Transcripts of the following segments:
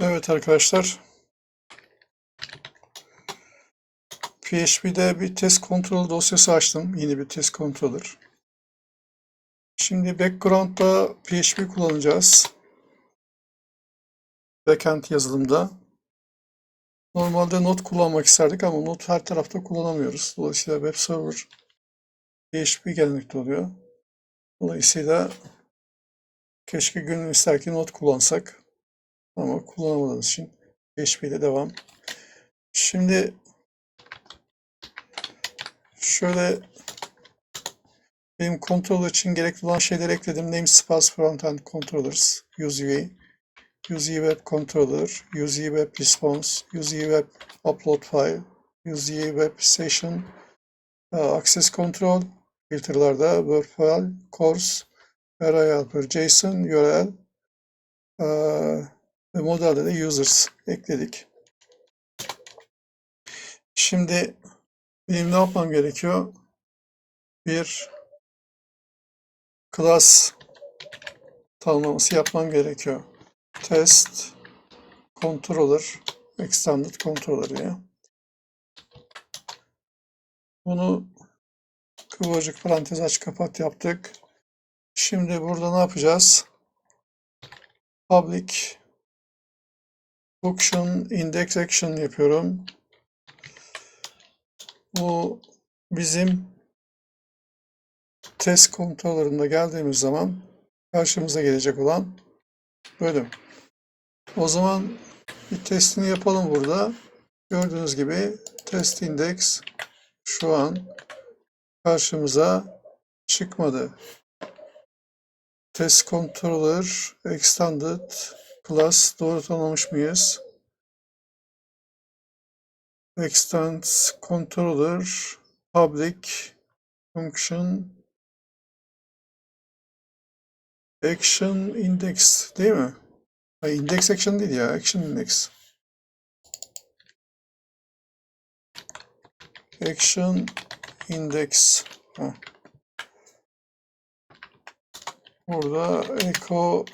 Evet arkadaşlar. PHP'de bir test kontrol dosyası açtım. Yeni bir test controller. Şimdi background'da PHP kullanacağız. Backend yazılımda. Normalde Node kullanmak isterdik ama Node her tarafta kullanamıyoruz. Dolayısıyla web server PHP gelmekte oluyor. Dolayısıyla keşke gönül ister ki Node kullansak. Ama kullanamadığımız için PHP ile devam. Şimdi şöyle benim controller için gerekli olan şeyleri ekledim. Namespace Frontend Controllers, UseUI, UseUI Web Controller, UseUI Web Response, UseUI Web Upload File, UseUI Web Session, e, Access Control, filtrelerde Word File, Course, Variable, JSON, URL, e, ve modelde de users ekledik. Şimdi benim ne yapmam gerekiyor? Bir class tanımlaması yapmam gerekiyor. Test controller extended controller ya. Bunu kıvırcık parantez aç kapat yaptık. Şimdi burada ne yapacağız? Public function index action yapıyorum. Bu bizim test kontrollerinde geldiğimiz zaman karşımıza gelecek olan bölüm. O zaman bir testini yapalım burada. Gördüğünüz gibi test index şu an karşımıza çıkmadı. Test controller extended class doğru tanımlamış mıyız? Extends controller public function action index değil mi? Ay, index action değil ya. Action index. Action index. Ha. Burada echo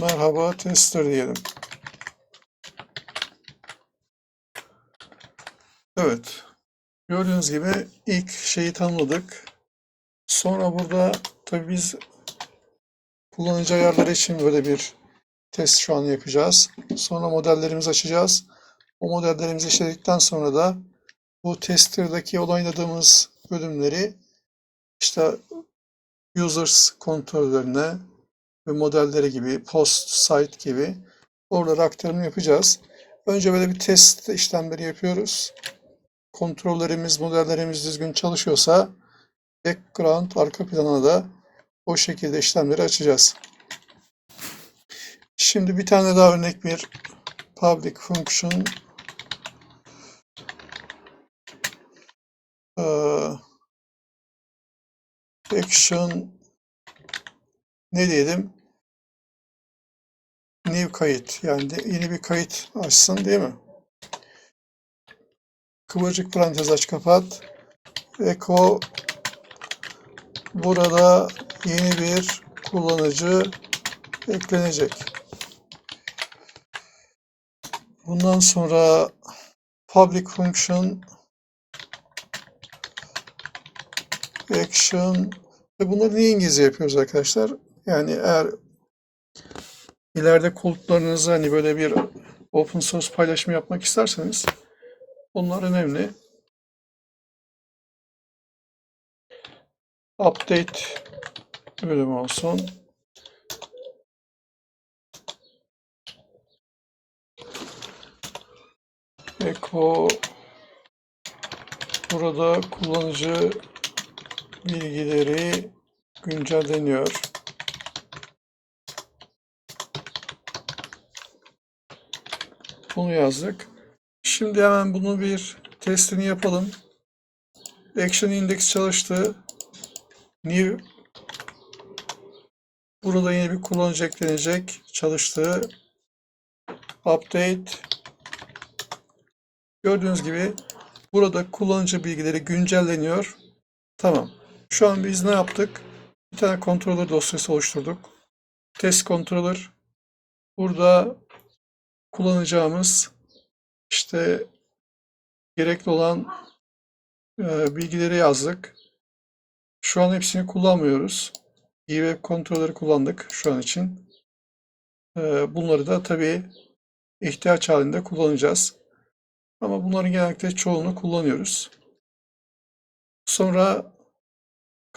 merhaba tester diyelim. Evet. Gördüğünüz gibi ilk şeyi tanımladık. Sonra burada tabii biz kullanıcı ayarları için böyle bir test şu an yapacağız. Sonra modellerimizi açacağız. O modellerimizi işledikten sonra da bu tester'daki onayladığımız bölümleri işte users kontrollerine modelleri gibi post site gibi oralara aktarım yapacağız. Önce böyle bir test işlemleri yapıyoruz. Kontrollerimiz, modellerimiz düzgün çalışıyorsa background arka plana da o şekilde işlemleri açacağız. Şimdi bir tane daha örnek bir public function eee, action ne diyelim? New kayıt yani de yeni bir kayıt açsın değil mi? Kıvırcık parantez aç kapat. Echo burada yeni bir kullanıcı eklenecek. Bundan sonra public function action ve bunları niye İngilizce yapıyoruz arkadaşlar? Yani eğer ileride kodlarınızı hani böyle bir open source paylaşımı yapmak isterseniz bunlar önemli. Update bölümü olsun. Echo burada kullanıcı bilgileri güncelleniyor. Bunu yazdık. Şimdi hemen bunu bir testini yapalım. Action Index çalıştı. New Burada yeni bir kullanıcı eklenecek. Çalıştı. Update Gördüğünüz gibi burada kullanıcı bilgileri güncelleniyor. Tamam. Şu an biz ne yaptık? Bir tane controller dosyası oluşturduk. test controller. Burada kullanacağımız işte gerekli olan e, bilgileri yazdık. Şu an hepsini kullanmıyoruz. eWeb kontrolleri kullandık şu an için. E, bunları da tabii ihtiyaç halinde kullanacağız. Ama bunların genellikle çoğunu kullanıyoruz. Sonra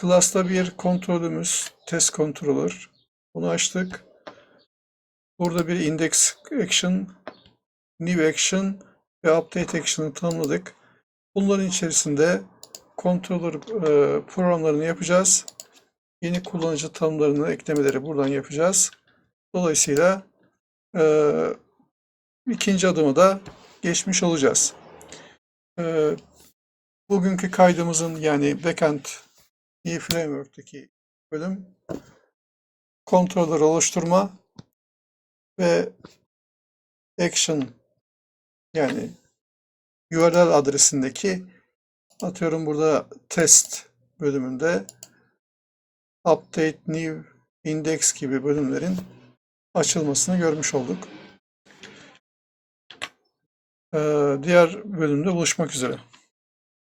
Class'ta bir kontrolümüz test controller. Bunu açtık. Burada bir index action, new action ve update action'ı tanımladık. Bunların içerisinde controller e, programlarını yapacağız. Yeni kullanıcı tanımlarını eklemeleri buradan yapacağız. Dolayısıyla e, ikinci adımı da geçmiş olacağız. E, bugünkü kaydımızın yani backend iyi Framework'taki bölüm controller oluşturma ve action yani URL adresindeki atıyorum burada test bölümünde update new index gibi bölümlerin açılmasını görmüş olduk. Ee, diğer bölümde buluşmak üzere.